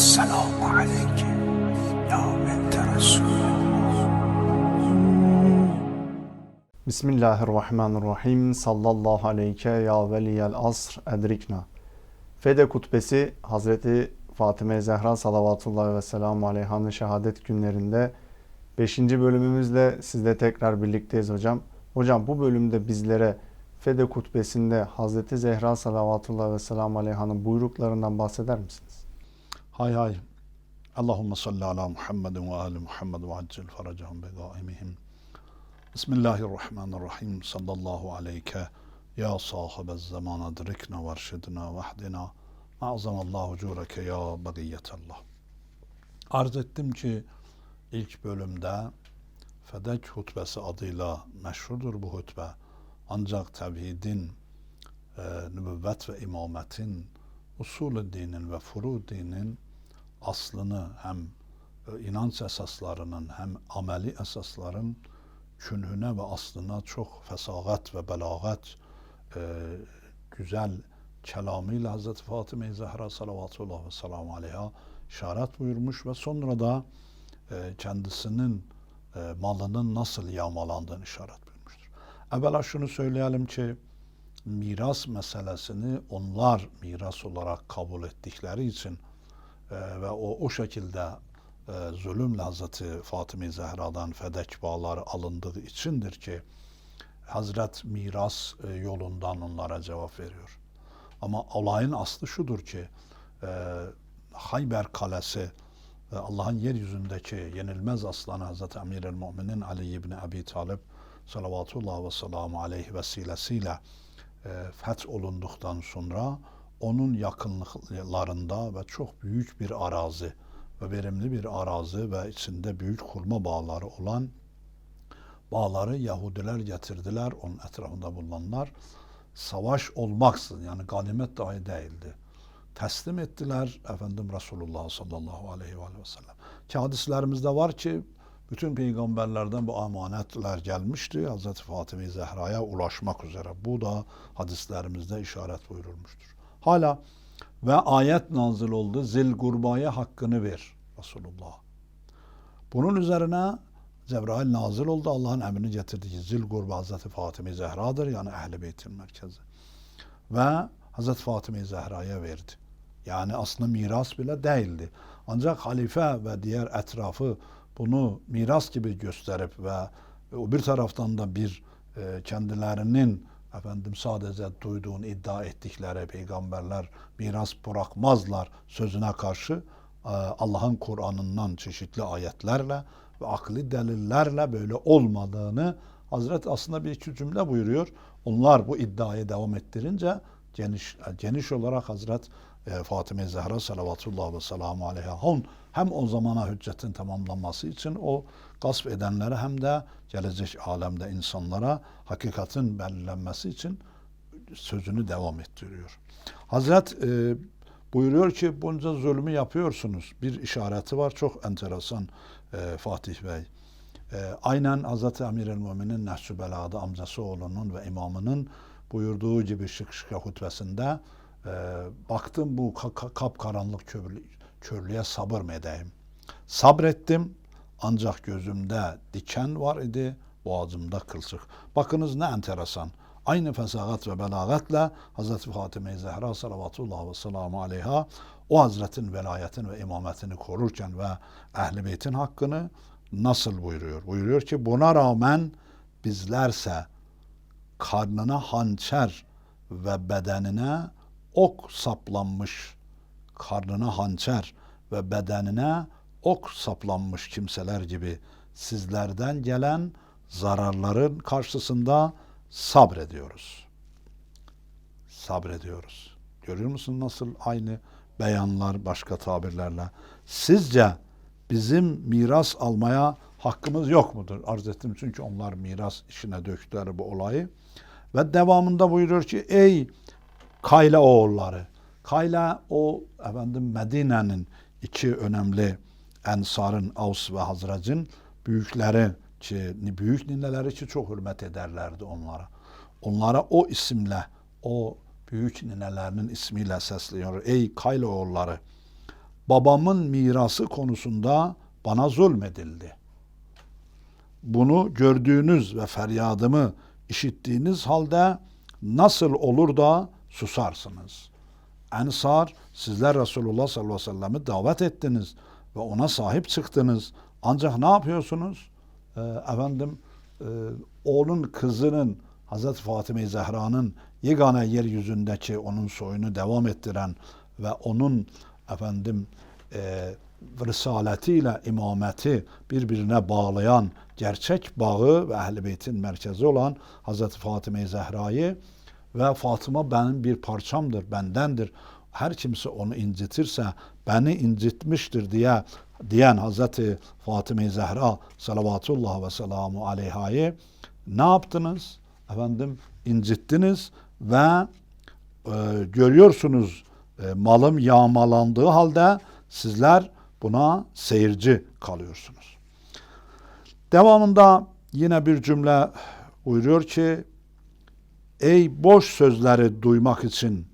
السلام عليك يا بنت رسول Bismillahirrahmanirrahim. Sallallahu aleyke ya veliyel asr edrikna. Fede kutbesi Hazreti Fatime Zehra salavatullahi ve selamu aleyhanın şehadet günlerinde 5. bölümümüzle sizle tekrar birlikteyiz hocam. Hocam bu bölümde bizlere Fede kutbesinde Hazreti Zehra salavatullahi ve selamu aleyhanın buyruklarından bahseder misiniz? Hay hay. Allahümme salli ala Muhammedin ve ali Muhammed ve accil faracahum bi daimihim. Bismillahirrahmanirrahim. Sallallahu aleyke ya sahibez zaman adrikna ve erşidna ve ahdina. Ma'zamallahu cureke ya bagiyetallah. Arz ettim ki ilk bölümde Fedek hutbesi adıyla meşhurdur bu hutbe. Ancak tevhidin, e, nübüvvet ve imametin, usulü dinin ve furu dinin aslını hem e, inanç esaslarının hem ameli esasların künhüne ve aslına çok fesahat ve belagat e, güzel kelamıyla Hazreti Fatıma-i Zehra salavatullah ve selamu aleyha işaret buyurmuş ve sonra da e, kendisinin e, malının nasıl yağmalandığını işaret buyurmuştur. Evvela şunu söyleyelim ki miras meselesini onlar miras olarak kabul ettikleri için e, ve o o şekilde e, zulümle Hazreti Fatıma Zehra'dan fedek bağları alındığı içindir ki Hazret miras e, yolundan onlara cevap veriyor. Ama olayın aslı şudur ki e, Hayber Kalesi e, Allah'ın yeryüzündeki yenilmez aslanı Hazreti Emir el Müminin Ali ibn Abi Talib salavatullah ve selamu aleyhi vesilesiyle e, feth olunduktan sonra onun yakınlıklarında ve çok büyük bir arazi ve verimli bir arazi ve içinde büyük hurma bağları olan bağları Yahudiler getirdiler. Onun etrafında bulunanlar savaş olmaksızın yani ganimet dahi değildi. Teslim ettiler efendim Resulullah sallallahu aleyhi ve sellem. Ki hadislerimizde var ki bütün peygamberlerden bu emanetler gelmişti. Hazreti Fatıma Zehra'ya ulaşmak üzere. Bu da hadislerimizde işaret buyurulmuştur. Hala ve ayet nazil oldu. Zil gurbaya hakkını ver Resulullah. Bunun üzerine Cebrail nazil oldu. Allah'ın emrini getirdi ki zil gurba Hazreti Fatıma Zehra'dır. Yani Ehl-i Beyt'in merkezi. Ve Hazreti Fatıma Zehra'ya verdi. Yani aslında miras bile değildi. Ancak halife ve diğer etrafı bunu miras gibi gösterip ve bir taraftan da bir e, kendilerinin efendim sadece duyduğun iddia ettikleri peygamberler miras bırakmazlar sözüne karşı e, Allah'ın Kur'an'ından çeşitli ayetlerle ve akli delillerle böyle olmadığını Hazret aslında bir iki cümle buyuruyor. Onlar bu iddiayı devam ettirince geniş, geniş olarak Hazret e, Fatıma Zehra salavatullah ve selamu aleyha hem o zamana hüccetin tamamlanması için o gasp edenlere hem de gelecek alemde insanlara hakikatin belirlenmesi için sözünü devam ettiriyor. Hazret e, buyuruyor ki bunca zulmü yapıyorsunuz. Bir işareti var çok enteresan e, Fatih Bey. E, aynen Hazreti Emir el Müminin Nehsü Bela'da amcası oğlunun ve imamının buyurduğu gibi şık şık hutbesinde e, baktım bu kapkaranlık körlü, körlüğe sabır mı edeyim? Sabrettim ancak gözümde diken var idi, boğazımda kılçık. Bakınız ne enteresan. Aynı fesahat ve belagatla Hazreti Fatime Zehra salavatullah ve selamu aleyha o Hazretin velayetin ve imametini korurken ve Ehl-i Beyt'in hakkını nasıl buyuruyor? Buyuruyor ki buna rağmen bizlerse karnına hançer ve bedenine ok saplanmış, karnına hançer ve bedenine ok saplanmış kimseler gibi sizlerden gelen zararların karşısında sabrediyoruz. Sabrediyoruz. Görüyor musun nasıl aynı beyanlar başka tabirlerle. Sizce bizim miras almaya hakkımız yok mudur? Arz ettim çünkü onlar miras işine döktüler bu olayı. Ve devamında buyuruyor ki ey Kayla oğulları. Kayla o efendim Medine'nin iki önemli Ensar'ın Avs ve Hazrac'ın büyükleri ki büyük nineleri ki çok hürmet ederlerdi onlara. Onlara o isimle o büyük ninelerinin ismiyle sesliyor. Ey Kayla oğulları babamın mirası konusunda bana zulmedildi. Bunu gördüğünüz ve feryadımı işittiğiniz halde nasıl olur da susarsınız? Ensar sizler Resulullah sallallahu aleyhi ve sellem'i davet ettiniz ve ona sahip çıktınız. Ancak ne yapıyorsunuz? Ee, efendim e, oğlun kızının Hazreti Fatıma Zehra'nın yegane yeryüzündeki onun soyunu devam ettiren ve onun efendim e, risaletiyle imameti birbirine bağlayan gerçek bağı ve Beyt'in merkezi olan Hazreti Fatıma Zehra'yı ve Fatıma benim bir parçamdır, bendendir. Her kimse onu incitirse beni incitmiştir diye diyen Hazreti Fatıma Zehra salavatullah ve selamu aleyhayı ne yaptınız? Efendim incittiniz ve e, görüyorsunuz e, malım yağmalandığı halde sizler buna seyirci kalıyorsunuz. Devamında yine bir cümle buyuruyor ki Ey boş sözleri duymak için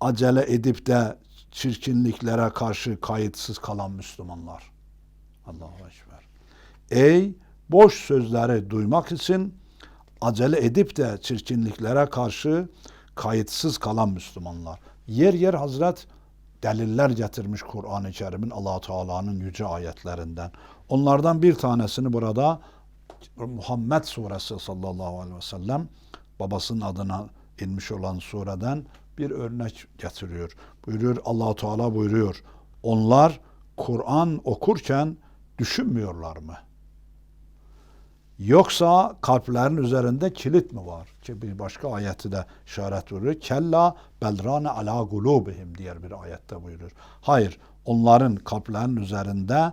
acele edip de çirkinliklere karşı kayıtsız kalan Müslümanlar. Allahu Ekber. Ey boş sözleri duymak için acele edip de çirkinliklere karşı kayıtsız kalan Müslümanlar. Yer yer Hazret deliller getirmiş Kur'an-ı Kerim'in allah Teala'nın yüce ayetlerinden. Onlardan bir tanesini burada Muhammed suresi sallallahu aleyhi ve sellem babasının adına inmiş olan sureden bir örnek getiriyor. Buyuruyor allah Teala buyuruyor. Onlar Kur'an okurken düşünmüyorlar mı? Yoksa kalplerin üzerinde kilit mi var? Ki bir başka ayeti de işaret veriyor. Kella belrane ala gulubihim diğer bir ayette buyuruyor. Hayır, onların kalplerin üzerinde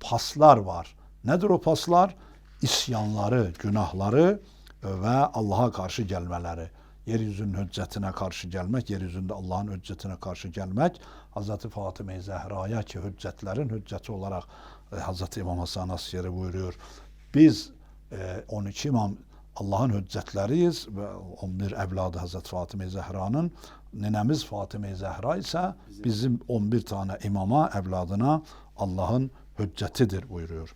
paslar var. Nedir o paslar? İsyanları, günahları ve Allah'a karşı gelmeleri. Yeryüzünün hüccetine karşı gelmek, yeryüzünde Allah'ın hüccetine karşı gelmek. Hz. Fatıma-i Zehra'ya ki hüccetlerin hücceti olarak e, Hz. İmam Hasan Asyeri buyuruyor. Biz e, 12 imam Allah'ın hüccetleriyiz ve 11 evladı Hazreti Fatıma Zehra'nın ninemiz Fatıma Zehra ise bizim 11 tane imama evladına Allah'ın hüccetidir buyuruyor.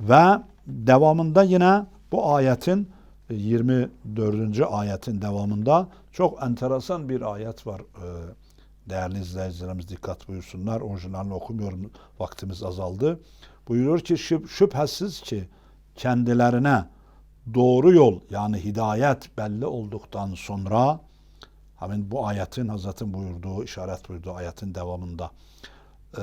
Ve devamında yine bu ayetin 24. ayetin devamında çok enteresan bir ayet var. Ee, Değerli izleyicilerimiz dikkat buyursunlar. Orijinalini okumuyorum. Vaktimiz azaldı. Buyuruyor ki şüp, şüphesiz ki kendilerine doğru yol yani hidayet belli olduktan sonra hemen bu ayetin Hazretin buyurduğu, işaret buyurduğu ayetin devamında e,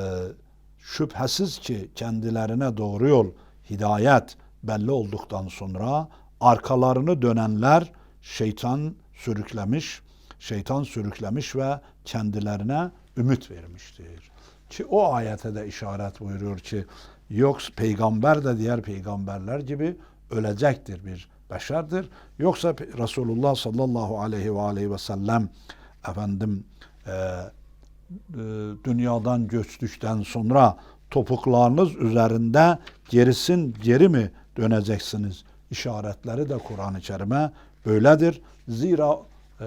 şüphesiz ki kendilerine doğru yol, hidayet belli olduktan sonra arkalarını dönenler şeytan sürüklemiş, şeytan sürüklemiş ve kendilerine ümit vermiştir. Ki o ayete de işaret buyuruyor ki yoksa peygamber de diğer peygamberler gibi ölecektir bir beşerdir. Yoksa Resulullah sallallahu aleyhi ve aleyhi ve sellem efendim e, e, dünyadan göçtükten sonra topuklarınız üzerinde gerisin geri mi döneceksiniz? İşaretleri de Kur'an-ı Kerim'e böyledir. Zira e,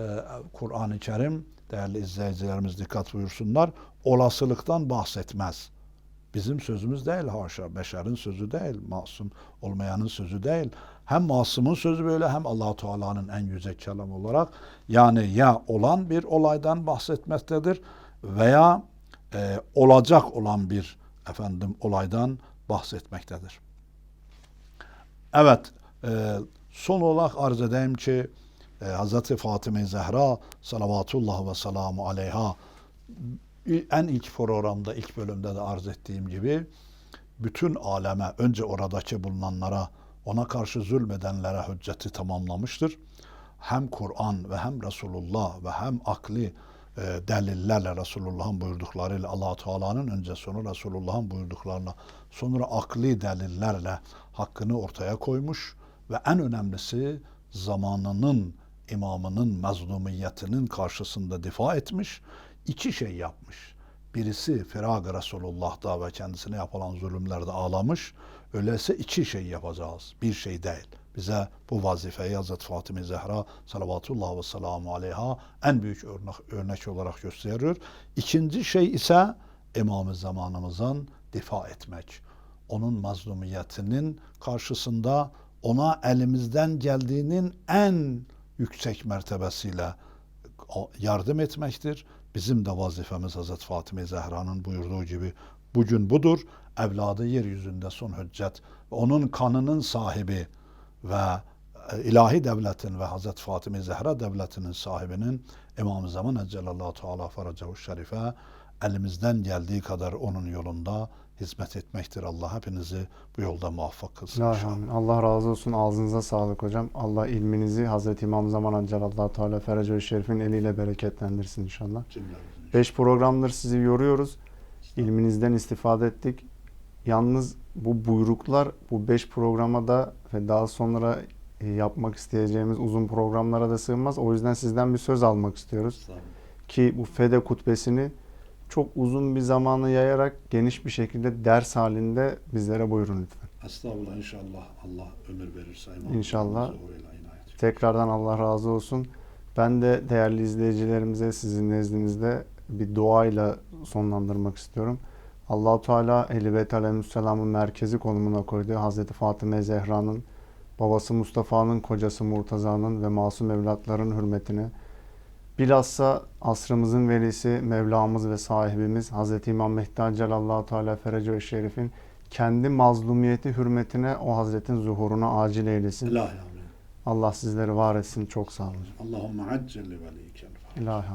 Kur'an-ı Kerim değerli izleyicilerimiz dikkat buyursunlar olasılıktan bahsetmez. Bizim sözümüz değil haşa. Beşerin sözü değil. Masum olmayanın sözü değil. Hem masumun sözü böyle hem allah Teala'nın en yüce kelam olarak yani ya olan bir olaydan bahsetmektedir veya e, olacak olan bir efendim olaydan bahsetmektedir. Evet, son olarak arz edeyim ki e, Hz. Fatıma Zehra salavatullah ve selamu aleyha en ilk programda, ilk bölümde de arz ettiğim gibi bütün aleme, önce oradaki bulunanlara, ona karşı zulmedenlere hücceti tamamlamıştır. Hem Kur'an ve hem Resulullah ve hem akli e, delillerle Resulullah'ın buyurduklarıyla allah Teala'nın önce sonra Resulullah'ın buyurduklarına sonra akli delillerle hakkını ortaya koymuş ve en önemlisi zamanının imamının mazlumiyetinin karşısında difa etmiş iki şey yapmış. Birisi firag Resulullah'da ve kendisine yapılan zulümlerde ağlamış. Öyleyse iki şey yapacağız. Bir şey değil. Bize bu vazifeyi Hazreti Fatıma Zehra salavatullah ve selamu aleyha en büyük örnek, örnek olarak gösteriyor. İkinci şey ise İmam-ı zamanımızın difa etmek. Onun mazlumiyetinin karşısında ona elimizden geldiğinin en yüksek mertebesiyle yardım etmektir. Bizim de vazifemiz Hazreti Fatime Zehra'nın buyurduğu gibi bugün budur. Evladı yeryüzünde son hüccet. Onun kanının sahibi ve e, ilahi devletin ve Hazreti Fatime Zehra devletinin sahibinin İmam-ı Zaman Eccelallahu Teala Faracahu Şerife elimizden geldiği kadar onun yolunda hizmet etmektir. Allah hepinizi bu yolda muvaffak kılsın. Amin. Allah razı olsun. Ağzınıza sağlık hocam. Allah ilminizi Hazreti İmam Zaman Allah Teala Ferac-ı Şerif'in eliyle bereketlendirsin inşallah. Cümlemizin. Beş programdır sizi yoruyoruz. İlminizden istifade ettik. Yalnız bu buyruklar bu beş programa da ve daha sonra e, yapmak isteyeceğimiz uzun programlara da sığmaz. O yüzden sizden bir söz almak istiyoruz. Ki bu Fede kutbesini çok uzun bir zamanı yayarak geniş bir şekilde ders halinde bizlere buyurun lütfen. Estağfurullah inşallah Allah ömür verirse. İnşallah. Tekrardan Allah razı olsun. Ben de değerli izleyicilerimize sizin nezdinizde bir duayla sonlandırmak istiyorum. Allahu Teala Ehl-i Beyt Aleyhisselam'ın merkezi konumuna koyduğu Hazreti Fatıma Zehra'nın, babası Mustafa'nın, kocası Murtaza'nın ve masum evlatların hürmetine bilhassa asrımızın velisi, Mevlamız ve sahibimiz Hazreti İmam Mehdi Allahu Teala Ferece Şerif'in kendi mazlumiyeti hürmetine o Hazretin zuhuruna acil eylesin. İlahi. Allah sizleri var etsin. Çok sağ olun. Allahümme accel li veliyken. İlahi.